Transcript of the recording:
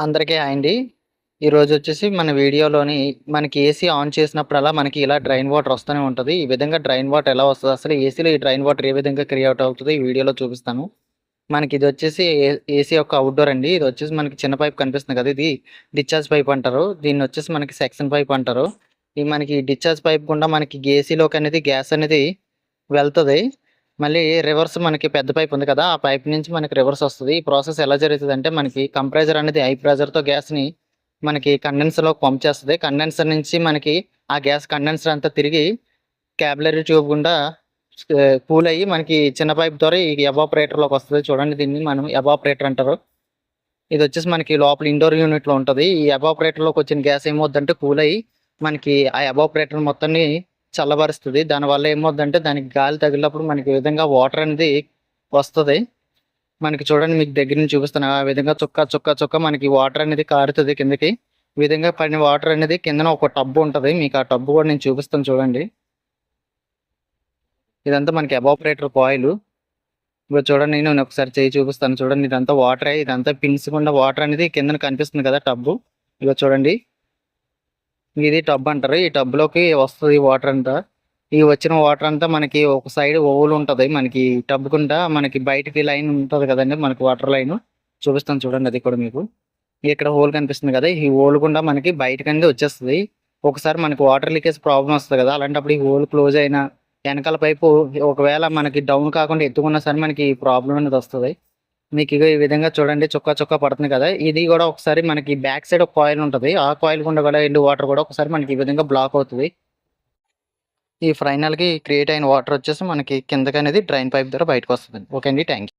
అందరికీ హాయ్ అండి. ఈరోజు వచ్చేసి మన వీడియోలోని మనకి ఏసీ ఆన్ చేసినప్పుడల్లా మనకి ఇలా డ్రైన్ వాటర్ వస్తూనే ఉంటుంది ఈ విధంగా డ్రైన్ వాటర్ ఎలా వస్తుంది అసలు ఏసీలో ఈ డ్రైన్ వాటర్ ఏ విధంగా క్రియేట్ అవుతుందో ఈ వీడియోలో చూపిస్తాను. మనకి ఇది వచ్చేసి ఏ ఏసీ యొక్క అవుట్‌డోర్ అండి. ఇది వచ్చేసి మనకి చిన్న పైప్ కనిపిస్తుంది కదా! ఇది డిశ్చార్జ్ పైప్ అంటారు. దీన్ని వచ్చేసి మనకి సెక్షన్ పైప్ అంటారు. ఈ మనకి డిశ్చార్జ్ పైప్ గుండా మనకి ఏసీలోకి అనేది గ్యాస్ అనేది వెళ్తుంది మళ్ళీ రివర్స్ మనకి పెద్ద పైప్ ఉంది కదా! ఆ పైప్ నుంచి మనకి రివర్స్ వస్తుంది ఈ ప్రాసెస్ ఎలా జరుగుతుంది అంటే మనకి కంప్రెజర్ అనేది హై ప్రెజర్తో గ్యాస్‌ని మనకి కండెన్సర్‌లోకి పంప్ చేస్తుంది కండెన్సర్ నుంచి మనకి ఆ గ్యాస్ కండెన్సర్ అంతా తిరిగి క్యాబులరీ ట్యూబ్ గుండా కూల్ అయ్యి మనకి చిన్న పైప్ ద్వారా ఈ ఎవాపరేటర్‌లోకి వస్తుంది చూడండి దీన్ని మనం ఎవాపరేటర్ అంటారు. ఇది వచ్చేసి మనకి లోపల ఇండోర్ యూనిట్‌లో ఉంటుంది ఈ ఎవాపరేటర్‌లోకి వచ్చిన గ్యాస్ ఏమవుద్దంటే కూల్ అయ్యి మనకి ఆ ఎవాపరేటర్ మొత్తాన్ని చల్లబరుస్తుంది దానివల్ల ఏమవుతుందంటే దానికి గాలి తగిలినప్పుడు మనకి ఈ విధంగా వాటర్ అనేది వస్తుంది మనకి చూడండి మీకు దగ్గర నుంచి చూపిస్తాను. ఆ విధంగా చుక్క, చుక్క, చుక్క మనకి వాటర్ అనేది కారుతుంది కిందకి. విధంగా పడిన వాటర్ అనేది కిందన ఒక టబ్ ఉంటుంది మీకు ఆ టబ్ కూడా నేను చూపిస్తాను చూడండి. ఇదంతా మనకి ఎవాపరేటర్ కాయిల్ ఇప్పుడు చూడండి నేను ఒకసారి చేయి చూపిస్తాను చూడండి. ఇదంతా వాటరే. ఇదంతా పిన్స్ గుండా వాటర్ అనేది కిందన కనిపిస్తుంది కదా టబ్బు. ఇలా చూడండి. ఇది టబ్ అంటారు. ఈ టబ్‌లోకి వస్తుంది వాటర్ అంతా. ఈ వచ్చిన వాటర్ అంతా మనకి ఒక సైడ్ ఓవులు ఉంటుంది మనకి టబ్ కుంటా మనకి బయటికి లైన్ ఉంటుంది కదండి మనకి వాటర్ లైన్ చూపిస్తాను చూడండి అది కూడా మీకు. ఇక్కడ హోల్ కనిపిస్తుంది కదా! ఈ హోల్ గుండా మనకి బయటకనేది వచ్చేస్తుంది ఒకసారి మనకి వాటర్ లీకేజ్ ప్రాబ్లం వస్తుంది కదా! అలాంటప్పుడు ఈ హోల్ క్లోజ్ అయినా వెనకాల పైపు ఒకవేళ మనకి డౌన్ కాకుండా ఎత్తుకున్నా సరే మనకి ప్రాబ్లం అనేది వస్తుంది మీకు ఇగో ఈ విధంగా చూడండి చొక్కా చొక్కా పడుతుంది కదా! ఇది కూడా ఒకసారి మనకి బ్యాక్ సైడ్ ఒక కాయిల్ ఉంటుంది ఆ కాయిల్ గుండా కూడా ఎండు వాటర్ కూడా ఒకసారి మనకి ఈ విధంగా బ్లాక్ అవుతుంది ఈ ఫైనల్‌గా క్రియేట్ అయిన వాటర్ వచ్చేసి మనకి కిందకనేది డ్రైన్ పైప్ ద్వారా బయటకొస్తదండి. ఓకే అండి. Thank you.